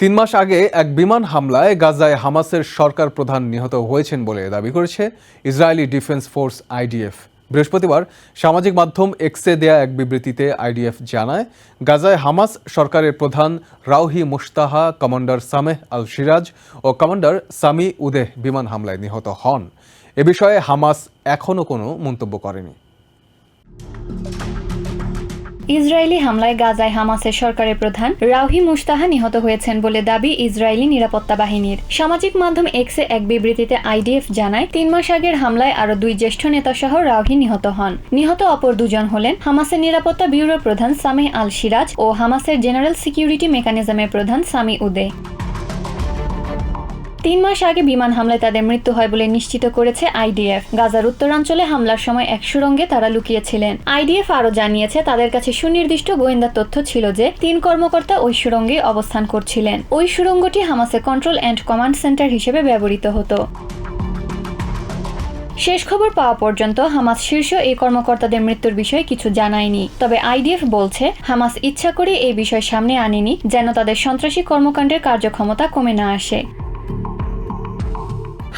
তিন মাস আগে এক বিমান হামলায় গাজায় হামাসের সরকার প্রধান নিহত হয়েছেন বলে দাবি করেছে ইসরায়েলি ডিফেন্স ফোর্স আইডিএফ। বৃহস্পতিবার সামাজিক মাধ্যম এক্সে দেয়া এক বিবৃতিতে আইডিএফ জানায়, গাজায় হামাস সরকারের প্রধান Rawhi Mushtaha commander Sameh al Siraj ও কমান্ডার সামি উদেহ বিমান হামলায় নিহত হন। এ বিষয়ে হামাস এখনও কোনো মন্তব্য করেনি। ইসরায়েলি হামলায় গাজায় হামাসের সরকারের প্রধান রাউহি মুস্তাহা নিহত হয়েছেন বলে দাবি ইসরায়েলি নিরাপত্তা বাহিনীর। সামাজিক মাধ্যম এক্সে এক বিবৃতিতে আইডিএফ জানায়, তিন মাস আগের হামলায় আরও দুই জ্যেষ্ঠ নেতা সহ রাউহি নিহত হন। নিহত অপর দুজন হলেন হামাসের নিরাপত্তা ব্যুরোর প্রধান সামেহ আল সিরাজ ও হামাসের জেনারেল সিকিউরিটি মেকানিজমের প্রধান সামি উদে। তিন মাস আগে বিমান হামলায় তাদের মৃত্যু হয় বলে নিশ্চিত করেছে আইডিএফ। গাজার উত্তরাঞ্চলে হামলার সময় এক সুরঙ্গে তারা লুকিয়েছিলেন। আইডিএফ আরও জানিয়েছে, তাদের কাছে সুনির্দিষ্ট গোয়েন্দা তথ্য ছিল যে তিন কর্মকর্তা ওই সুরঙ্গে অবস্থান করছিলেন। ওই সুরঙ্গটি হামাসের কন্ট্রোল অ্যান্ড কমান্ড সেন্টার হিসেবে ব্যবহৃত হতো। শেষ খবর পাওয়া পর্যন্ত হামাস শীর্ষ এই কর্মকর্তাদের মৃত্যুর বিষয়ে কিছু জানায়নি। তবে আইডিএফ বলছে, হামাস ইচ্ছা করে এই বিষয় সামনে আনেনি, যেন তাদের সন্ত্রাসী কর্মকাণ্ডের কার্যক্ষমতা কমে না আসে।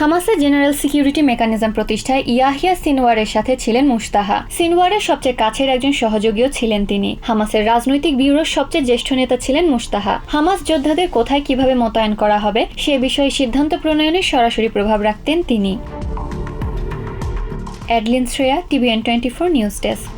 হামাসের জেনারেল সিকিউরিটি মেকানিজম প্রতিষ্ঠায় ইয়াহিয়া সিনওয়ারের সাথে ছিলেন মুস্তাহা সিনওয়ারের সবচেয়ে কাছের একজন সহযোগীও ছিলেন তিনি। হামাসের রাজনৈতিক ব্যুরোর সবচেয়ে জ্যেষ্ঠ নেতা ছিলেন মুস্তাহা হামাস যোদ্ধাদের কোথায় কীভাবে মোতায়েন করা হবে, সে বিষয়ে সিদ্ধান্ত প্রণয়নে সরাসরি প্রভাব রাখতেন তিনি। Adeline Shreya, TVN twenty four news desk.